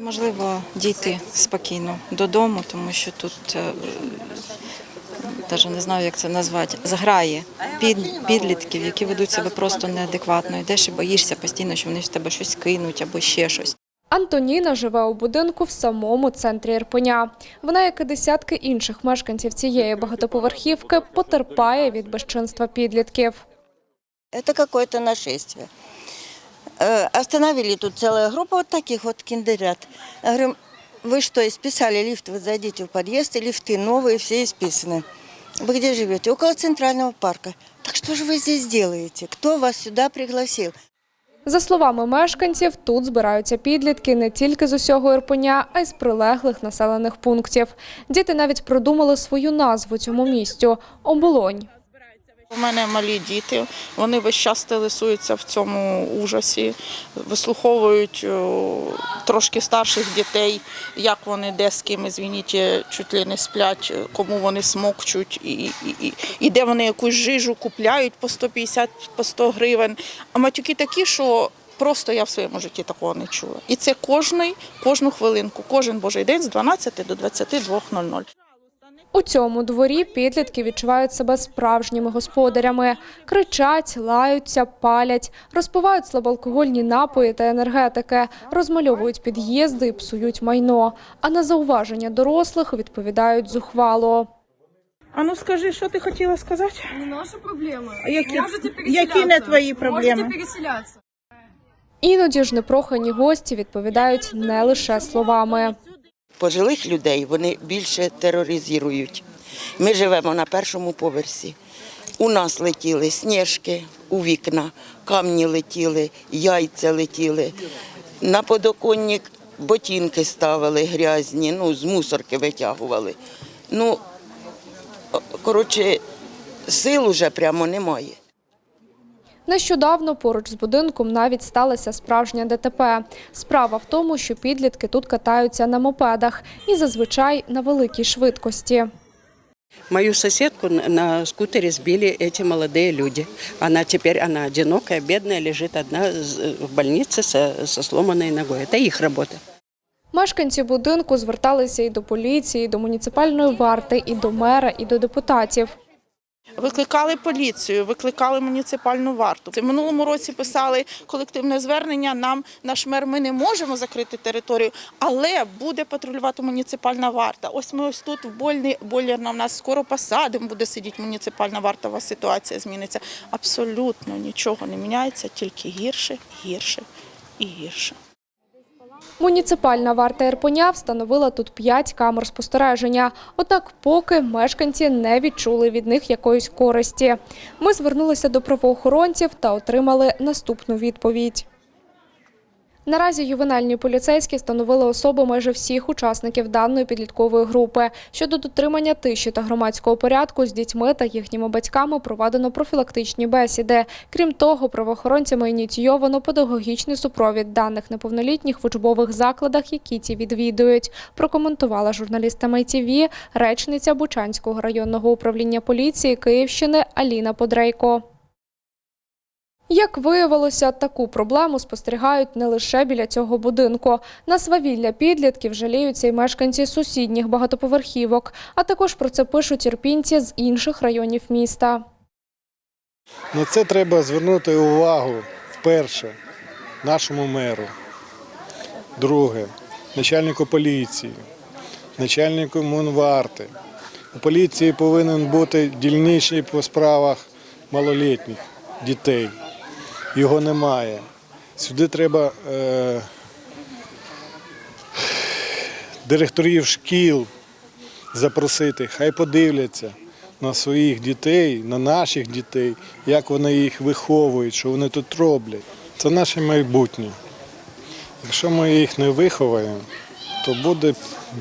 Неможливо дійти спокійно додому, тому що тут навіть не знаю, як це назвати, зграє під, підлітків, які ведуть себе просто неадекватно. Йдеш і боїшся постійно, що вони з тебе щось кинуть або ще щось. Антоніна живе у будинку в самому центрі Ірпеня. Вона, як і десятки інших мешканців цієї багатоповерхівки, потерпає від безчинства підлітків. Это какое-то нашествие. Э, Остановили тут целая группа вот таких вот киндерят. Я говорю, вы что, исписали лифт? Вы зайдите в подъезд, и лифты новые, все исписаны. Вы где живете? Около Центрального парка. Так что же вы здесь делаете? Кто вас сюда пригласил? За словами мешканців, тут збираються підлітки не тільки з усього Ірпеня, а й з прилеглих населених пунктів. Діти навіть придумали свою назву цьому місцю – Оболонь. У мене малі діти, вони весь час телесуються в цьому ужасі, вислуховують о, трошки старших дітей, як вони де з ким, звініть, чуть ли не сплять, кому вони смокчуть, і, і, і, і де вони якусь жижу купляють по 150, по 100 гривень. А матюки такі, що просто я в своєму житті такого не чула. І це кожний, кожну хвилинку, кожен божий день з 12 до 22.00. У цьому дворі підлітки відчувають себе справжніми господарями. Кричать, лаються, палять, розпивають слабоалкогольні напої та енергетики, розмальовують під'їзди і псують майно. А на зауваження дорослих відповідають зухвало. А ну скажи, що ти хотіла сказати? Не наша проблема. Які- Можете які не твої проблеми? Можете переселяться. Іноді ж непрохані гості відповідають не лише словами. Пожилих людей вони більше тероризують. Ми живемо на першому поверсі. У нас летіли сніжки у вікна, камні летіли, яйця летіли. На подоконник ботинки ставили грязні, ну, з мусорки витягували. Ну, коротше, сил уже прямо немає. Нещодавно поруч з будинком навіть сталося справжнє ДТП. Справа в тому, що підлітки тут катаються на мопедах і зазвичай на великій швидкості. Мою соседку на- на скутере сбили эти молодые люди. Она теперь, она одинокая, бедная, лежит одна з- в больнице со, со сломанной ногой. Это их работа. Мешканці будинку зверталися і до поліції, і до муніципальної варти, і до мера, і до депутатів. Викликали поліцію, викликали муніципальну варту. В минулому році писали колективне звернення. Нам наш мер ми не можемо закрити територію, але буде патрулювати муніципальна варта. Ось ми ось тут в больні бойлерна. У нас скоро посадимо, буде сидіти муніципальна варта. Ситуація зміниться. Абсолютно нічого не міняється, тільки гірше, гірше і гірше. Муніципальна варта Ірпеня встановила тут п'ять камер спостереження. Однак поки мешканці не відчули від них якоїсь користі. Ми звернулися до правоохоронців та отримали наступну відповідь. Наразі ювенальні поліцейські встановили особи майже всіх учасників даної підліткової групи. Щодо дотримання тиші та громадського порядку з дітьми та їхніми батьками проведено профілактичні бесіди. Крім того, правоохоронцями ініційовано педагогічний супровід даних неповнолітніх в учбових закладах, які ті відвідують. Прокоментувала журналістам ITV речниця Бучанського районного управління поліції Київщини Аліна Подрейко. Як виявилося, таку проблему спостерігають не лише біля цього будинку. На свавілля підлітків жаліються й мешканці сусідніх багатоповерхівок, а також про це пишуть ірпінці з інших районів міста. На це треба звернути увагу вперше нашому меру. Друге, начальнику поліції, начальнику Мунварти. У поліції повинен бути дільничий по справах малолітніх дітей. Його немає. Сюди треба е, директорів шкіл запросити, хай подивляться на своїх дітей, на наших дітей, як вони їх виховують, що вони тут роблять. Це наше майбутнє. Якщо ми їх не виховаємо, то буде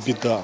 біда.